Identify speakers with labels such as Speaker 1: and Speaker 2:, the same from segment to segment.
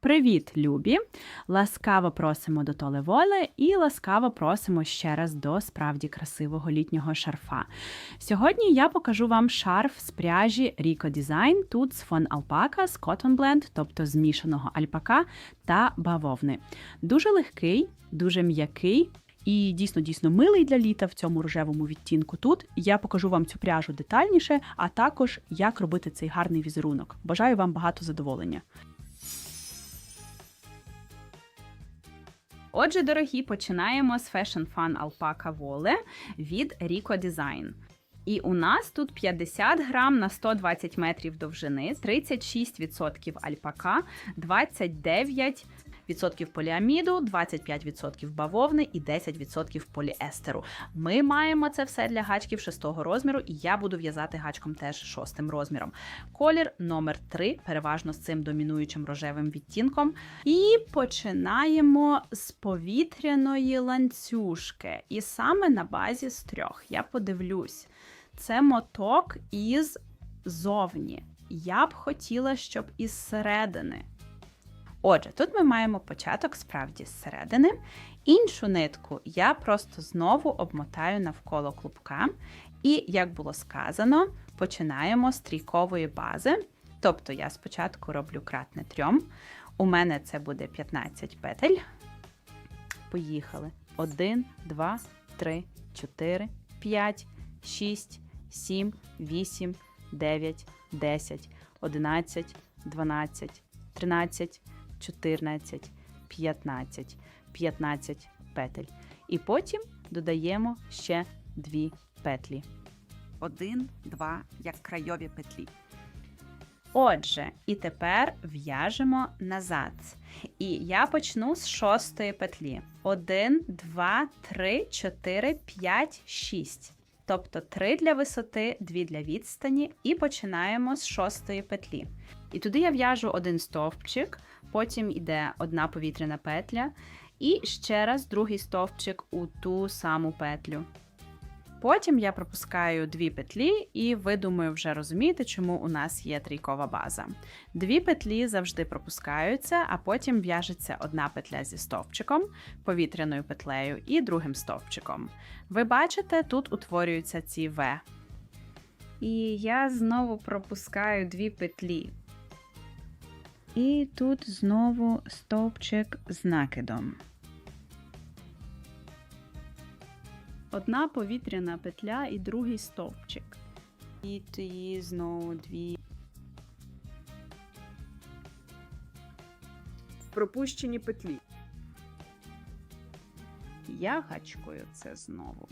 Speaker 1: Привіт, любі! Ласкаво просимо до Толе Воле і ласкаво просимо ще раз до справді красивого літнього шарфа. Сьогодні я покажу вам шарф з пряжі Rico Design, тут з фон Alpaca, з Cotton Blend, тобто змішаного альпака та бавовни. Дуже легкий, дуже м'який. І дійсно дійсно милий для літа в цьому рожевому відтінку. Тут я покажу вам цю пряжу детальніше, а також як робити цей гарний візерунок. Бажаю вам багато задоволення. Отже, дорогі, починаємо з Fashion Fun Alpaca Vole від Rico Design. І у нас тут 50 грам на 120 метрів довжини, 36% альпака, 29% поліаміду, 25% бавовни і 10% поліестеру. Ми маємо це все для гачків 6 розміру, і я буду в'язати гачком теж 6 розміром. Колір номер 3 переважно з цим домінуючим рожевим відтінком. І починаємо з повітряної ланцюжки. І саме на базі з трьох. Я подивлюсь, це моток із зовні. Я б хотіла, щоб із середини. Отже, тут ми маємо початок справді зсередини. Іншу нитку я просто знову обмотаю навколо клубка. І, як було сказано, починаємо з трійкової бази. Тобто я спочатку роблю кратне трьом. У мене це буде 15 петель. Поїхали. 1, 2, 3, 4, 5, 6, 7, 8, 9, 10, 11, 12, 13, 14, 15, 15 петель. І потім додаємо ще 2 петлі.
Speaker 2: 1, 2, як крайові петлі.
Speaker 1: Отже, і тепер в'яжемо назад. І я почну з шостої петлі. 1, 2, 3, 4, 5, 6. Тобто 3 для висоти, 2 для відстані, і починаємо з шостої петлі. І туди я в'яжу один стовпчик, потім йде одна повітряна петля, і ще раз другий стовпчик у ту саму петлю. Потім я пропускаю дві петлі, і ви думаю, вже розумієте, чому у нас є трійкова база. Дві петлі завжди пропускаються, а потім в'яжеться одна петля зі стовпчиком, повітряною петлею і другим стовпчиком. Ви бачите, тут утворюються ці В. І я знову пропускаю дві петлі. І тут знову стовпчик з накидом. Одна повітряна петля і другий стовпчик. І тоді знову дві.
Speaker 2: Пропущені петлі.
Speaker 1: Я гачкою це знову.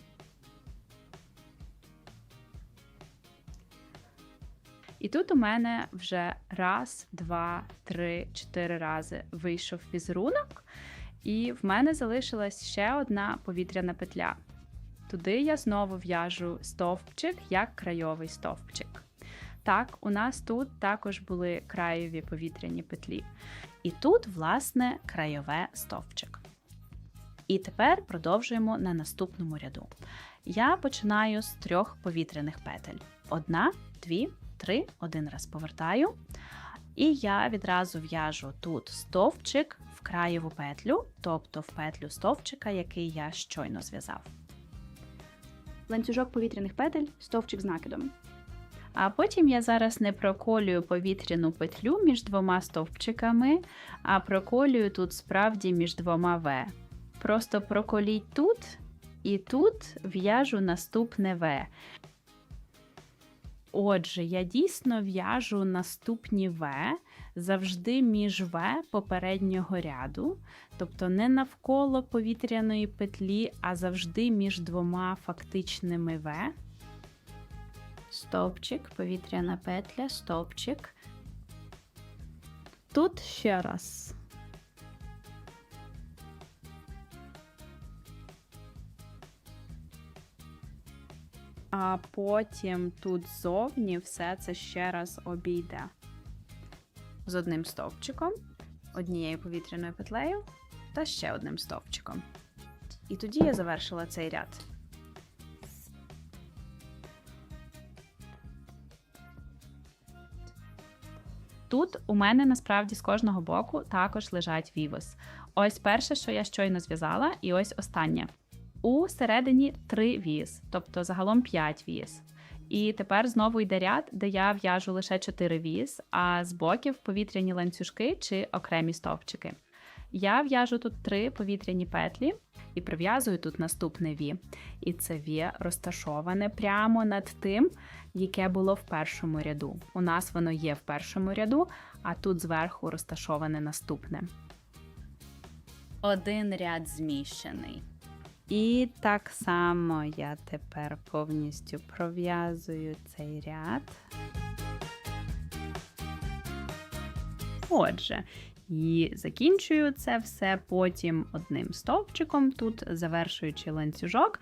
Speaker 1: І тут у мене вже раз, два, три, чотири рази вийшов візерунок, і в мене залишилась ще одна повітряна петля. Туди я знову в'яжу стовпчик як крайовий стовпчик. Так, у нас тут також були краєві повітряні петлі. І тут, власне, краєве стовпчик. І тепер продовжуємо на наступному ряду. Я починаю з трьох повітряних петель: одна, дві, три, один раз повертаю. І я відразу в'яжу тут стовпчик в краєву петлю, тобто в петлю стовпчика, який я щойно зв'язав.
Speaker 3: ланцюжок повітряних петель, стовпчик з накидом.
Speaker 1: А потім я зараз не проколюю повітряну петлю між двома стовпчиками, а проколюю тут справді між двома В. Просто проколіть тут і тут в'яжу наступне В. Отже, я дійсно в'яжу наступні В завжди між В попереднього ряду, тобто не навколо повітряної петлі, а завжди між двома фактичними В. Стовпчик, повітряна петля, стовпчик. Тут ще раз. А потім тут ззовні все це ще раз обійде. З одним стовпчиком, однією повітряною петлею та ще одним стовпчиком. І тоді я завершила цей ряд. тут у мене насправді з кожного боку також лежать вівос. Ось перше, що я щойно зв'язала, і ось останнє. У середині три віз, тобто загалом 5 віз. І тепер знову йде ряд, де я в'яжу лише 4 віз, а з боків повітряні ланцюжки чи окремі стовпчики. Я в'яжу тут три повітряні петлі і прив'язую тут наступне ві. І це ві розташоване прямо над тим, яке було в першому ряду. У нас воно є в першому ряду, а тут зверху розташоване наступне. Один ряд зміщений. І так само я тепер повністю пров'язую цей ряд. Отже, і закінчую це все потім одним стовпчиком, тут завершуючи ланцюжок.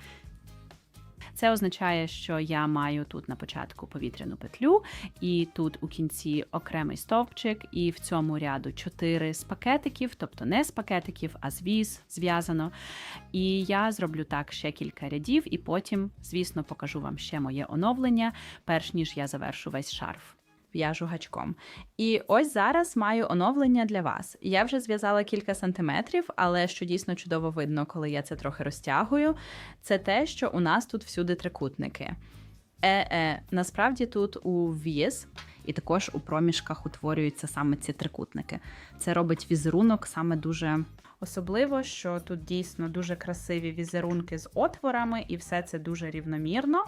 Speaker 1: Це означає, що я маю тут на початку повітряну петлю, і тут у кінці окремий стовпчик, і в цьому ряду 4 з пакетиків, тобто не з пакетиків, а з віз зв'язано. І я зроблю так ще кілька рядів, і потім, звісно, покажу вам ще моє оновлення, перш ніж я завершу весь шарф. В'яжу гачком. І ось зараз маю оновлення для вас. Я вже зв'язала кілька сантиметрів, але що дійсно чудово видно, коли я це трохи розтягую, це те, що у нас тут всюди трикутники. Е-е, насправді тут у віз і також у проміжках утворюються саме ці трикутники. Це робить візерунок саме дуже особливо, що тут дійсно дуже красиві візерунки з отворами, і все це дуже рівномірно.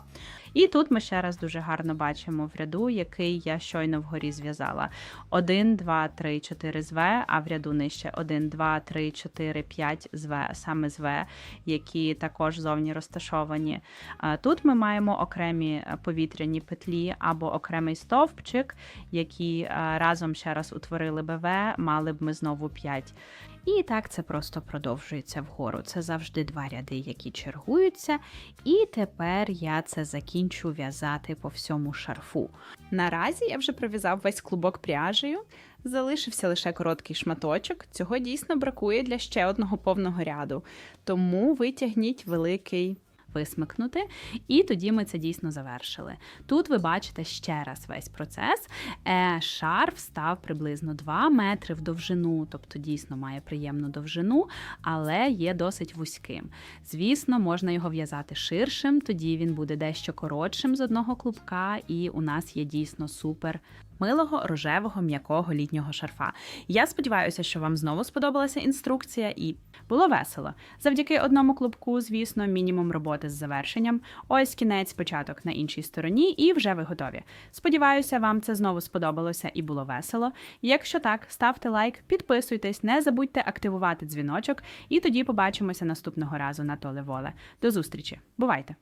Speaker 1: І тут ми ще раз дуже гарно бачимо в ряду, який я щойно вгорі зв'язала. 1, 2, 3, 4 з В, а в ряду нижче 1, 2, 3, 4, 5 з В, саме з В, які також зовні розташовані. Тут ми маємо окремі е, повітряні петлі або окремий стовпчик, які е, разом ще раз утворили БВ, мали б ми знову 5. І так це просто продовжується вгору. Це завжди два ряди, які чергуються. І тепер я це закінчу в'язати по всьому шарфу. Наразі я вже пров'язав весь клубок пряжею. Залишився лише короткий шматочок. Цього дійсно бракує для ще одного повного ряду. Тому витягніть великий. Висмикнути, і тоді ми це дійсно завершили. Тут ви бачите ще раз весь процес. Е, Шарф став приблизно 2 метри в довжину, тобто дійсно має приємну довжину, але є досить вузьким. Звісно, можна його в'язати ширшим, тоді він буде дещо коротшим з одного клубка, і у нас є дійсно супер. Милого рожевого м'якого літнього шарфа. Я сподіваюся, що вам знову сподобалася інструкція і було весело. Завдяки одному клубку, звісно, мінімум роботи з завершенням. Ось кінець, початок на іншій стороні, і вже ви готові. Сподіваюся, вам це знову сподобалося і було весело. Якщо так, ставте лайк, підписуйтесь, не забудьте активувати дзвіночок, і тоді побачимося наступного разу на Толе Воле. До зустрічі! Бувайте!